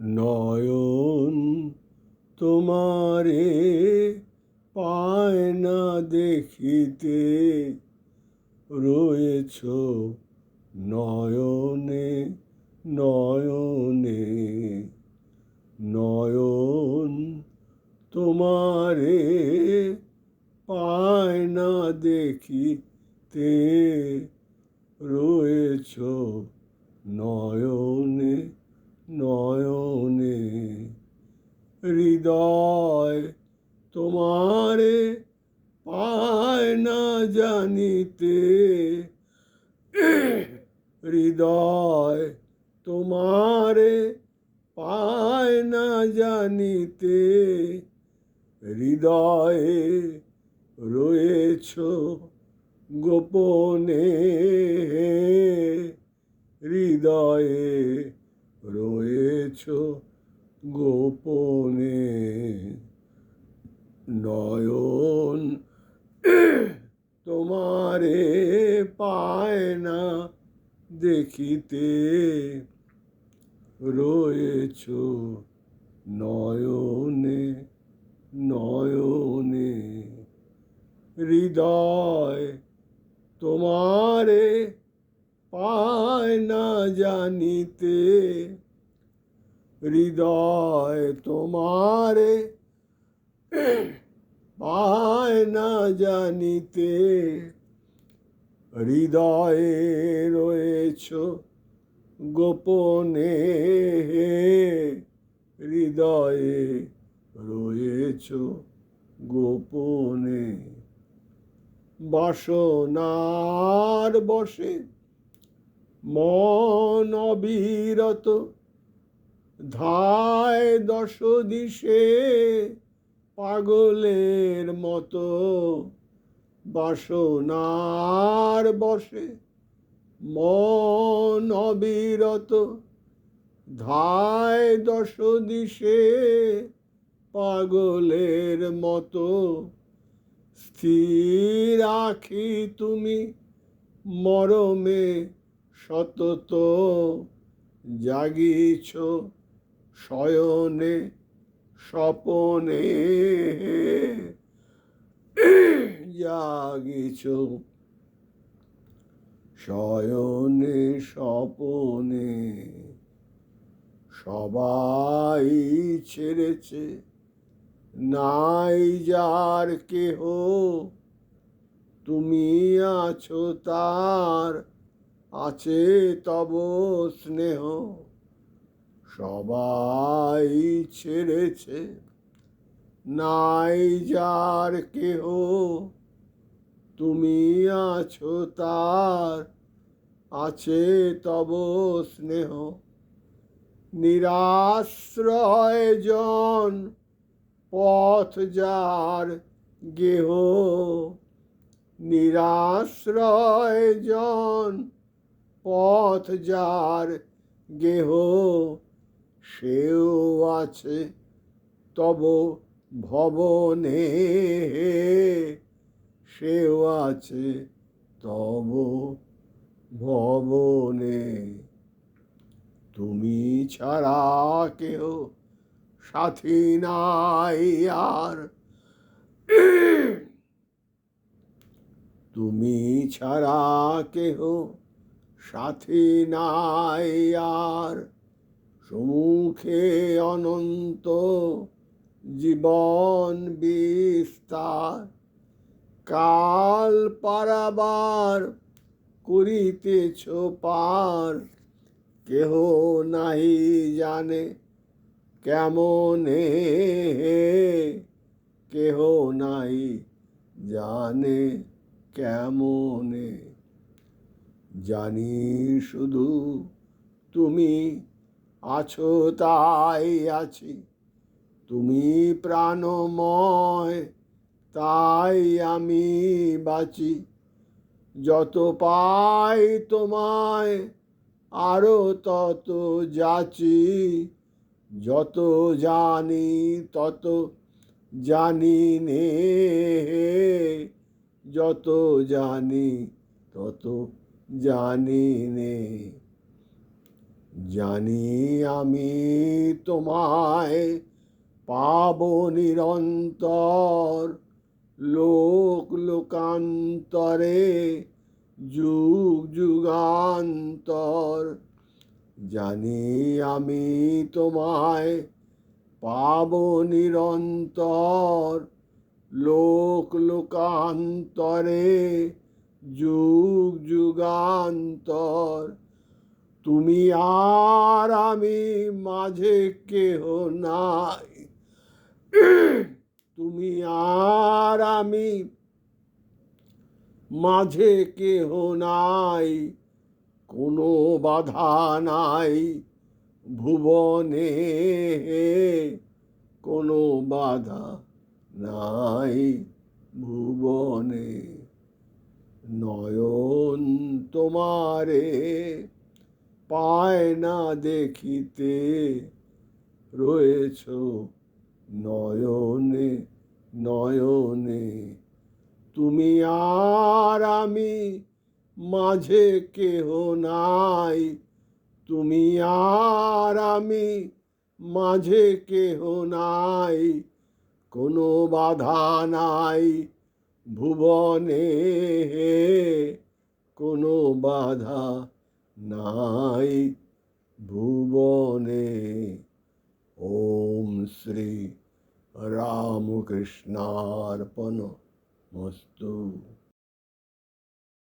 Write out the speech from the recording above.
নয়ন তোমারে পায় না দেখিতে। রয়েছ নয়নে নয়নে, নয়ন তোমারে পায় না দেখিতে। রয়েছ নয়নে নয়নে হৃদয় তোমারে পায় না জানিতে। হৃদয় তোমারে পায় না জানিতে। হৃদয়ে রয়েছ গোপনে। হৃদয়ে রয়েছ গোপনে নয়ন তোমারে পায় না দেখিতে রয়েছ নয়নে নয়নে। হৃদয় তোমারে পায় না জানিতে হৃদয় তোমারে পায় না জানিতে। হৃদয়ে রয়েছ গোপনে হৃদয়ে রয়েছ গোপনে। বাসনার বসে মন অবিরত ধায় দশ দিশে পাগলের মতো বাসনার বসে মন অবিরত। ধায় দশ দিশে পাগলের মতো স্থির আখি তুমি মরমে সতত জাগিছ শয়নে, স্বপনে জাগিছ। শয়নে, স্বপনে সবাই ছেড়েছে, নাই যার কেহ। তুমি আছো তার, আছে তব স্নেহ। সবাই ছেড়েছে। নাই যার কেহ, তুমি আছো তার, আছে তব স্নেহ। নিরাশ্রয় জন, পথ যার গেহ। নিরাশ্রয় জন, পথ যার গেহ। সেও আছে তব ভবনে। সেও আছে তব ভবনে। তুমি ছাড়া কেউ সাথী নাই আর। তুমি ছাড়া কেহ সাথী নাই আর। সম্মুখে অনন্ত জীবন বিস্তার। কাল পারাবার করিতেছ পার। কেহ নাহি জানে কেমন হে। কেহ নাই জানে কেমনে। জানি শুধু তুমি আছো তাই আছি। তুমি প্রাণময়, তাই আমি বাঁচি। যত পাই তোমায়, আরও তত যাচি। যত জানি, তত জানি নে। যত জানি, তত জানি নে। জানি আমি তোমায় পাব নিরন্তর। লোক লোকান্তরে, যুগ যুগান্তর। জানি আমি তোমায় পাব নিরন্তর। লোক লোকান্তরে, যুগ যুগান্তর। তুমি আর আমি মাঝে কেহ নাই। তুমি আর আমি মাঝে কেহ নাই। কোনো বাধা নাই ভুবনে, কোনো বাধা নাই ভুবনে। নয়ন তোমারে পায় না দেখিতে। রয়েছ নয়নে নয়নে। তুমি আর আমি মাঝে কেহ নাই। তুমি আর আমি মাঝে কেহ নাই। কোনো বাধা নাই ভুবনে কোনো বাধা নাই। রামকৃষ্ণার্পণ মস্তু।